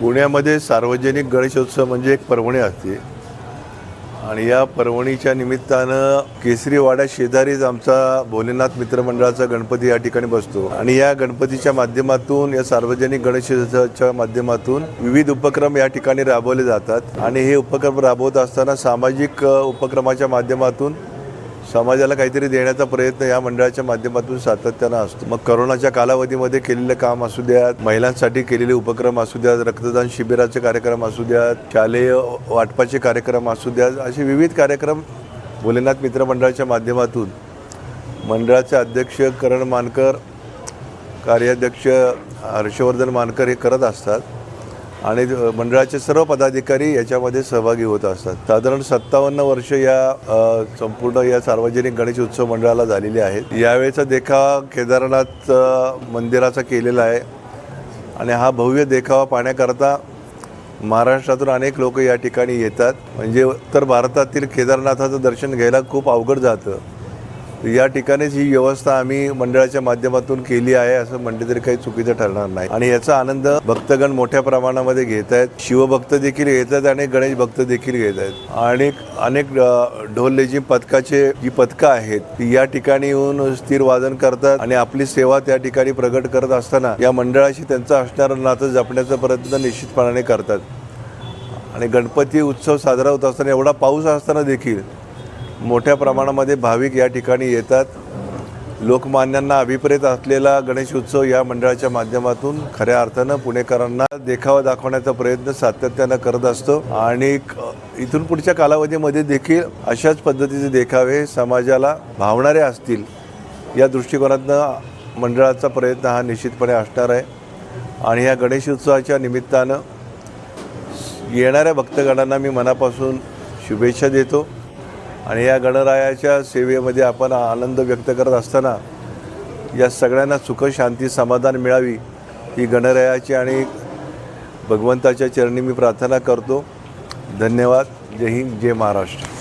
पुण्यामध्ये सार्वजनिक गणेशोत्सव म्हणजे एक पर्वणी असते. आणि या पर्वणीच्या निमित्तानं केसरीवाड्या शेजारीच आमचा भोलेनाथ मित्रमंडळाचा गणपती या ठिकाणी बसतो. आणि या गणपतीच्या माध्यमातून या सार्वजनिक गणेशोत्सवाच्या माध्यमातून विविध उपक्रम या ठिकाणी राबवले जातात. आणि हे उपक्रम राबवत असताना सामाजिक उपक्रमाच्या माध्यमातून समाजाला काहीतरी देण्याचा प्रयत्न या मंडळाच्या माध्यमातून सातत्यानं असतो. मग करोनाच्या कालावधीमध्ये केलेलं काम असू द्यात महिलांसाठी केलेले उपक्रम असू द्यात रक्तदान शिबिराचे कार्यक्रम असू द्यात शालेय वाटपाचे कार्यक्रम असू द्यात असे विविध कार्यक्रम भोलेनाथ मित्रमंडळाच्या माध्यमातून मंडळाचे अध्यक्ष करण मानकर कार्याध्यक्ष हर्षवर्धन मानकर हे करत असतात. आणि मंडळाचे सर्व पदाधिकारी याच्यामध्ये सहभागी होत असतात. साधारण सत्तावन्न वर्ष या संपूर्ण या सार्वजनिक गणेश उत्सव मंडळाला झालेली आहेत. यावेळेचा देखावा केदारनाथ मंदिराचा केलेला आहे. आणि हा भव्य देखावा पाहण्याकरता महाराष्ट्रातून अनेक लोक या ठिकाणी येतात. म्हणजे उत्तर भारतातील केदारनाथाचं दर्शन घ्यायला खूप अवघड जातं. या ठिकाणीच ही व्यवस्था आम्ही मंडळाच्या माध्यमातून केली आहे असं म्हणले तरी काही चुकीचं ठरणार नाही. आणि याचा आनंद भक्तगण मोठ्या प्रमाणामध्ये घेत आहेत. शिवभक्त देखील घेत आहेत आणि गणेश भक्त देखील घेत आहेत. आणि अनेक ढोललेजी ढोल पथकाचे जी पथकं आहेत ती या ठिकाणी येऊन स्थिर वादन करतात आणि आपली सेवा त्या ठिकाणी प्रगट करत असताना या मंडळाशी त्यांचं असणारं नातं जपण्याचा प्रयत्न निश्चितपणाने करतात. आणि गणपती उत्सव साजरा होत असताना एवढा पाऊस असताना देखील मोठ्या प्रमाणामध्ये भाविक या ठिकाणी येतात. लोकमान्यांना अभिप्रेत असलेला गणेश उत्सव या मंडळाच्या माध्यमातून खऱ्या अर्थानं पुणेकरांना देखावा दाखवण्याचा प्रयत्न सातत्यानं करत असतो. आणि इथून पुढच्या कालावधीमध्ये देखील अशाच पद्धतीचे देखावे समाजाला भावणारे असतील या दृष्टिकोनातनं मंडळाचा प्रयत्न हा निश्चितपणे असणार आहे. आणि या गणेश उत्सवाच्या निमित्तानं येणाऱ्या भक्तगणांना मी मनापासून शुभेच्छा देतो. आणि या गणरायाच्या सेवेमध्ये आपण आनंद व्यक्त करत असताना या सगळ्यांना सुख शांती समाधान मिळावी ही गणरायाची आणि भगवंताच्या चरणी मी प्रार्थना करतो. धन्यवाद. जय हिंद जय महाराष्ट्र.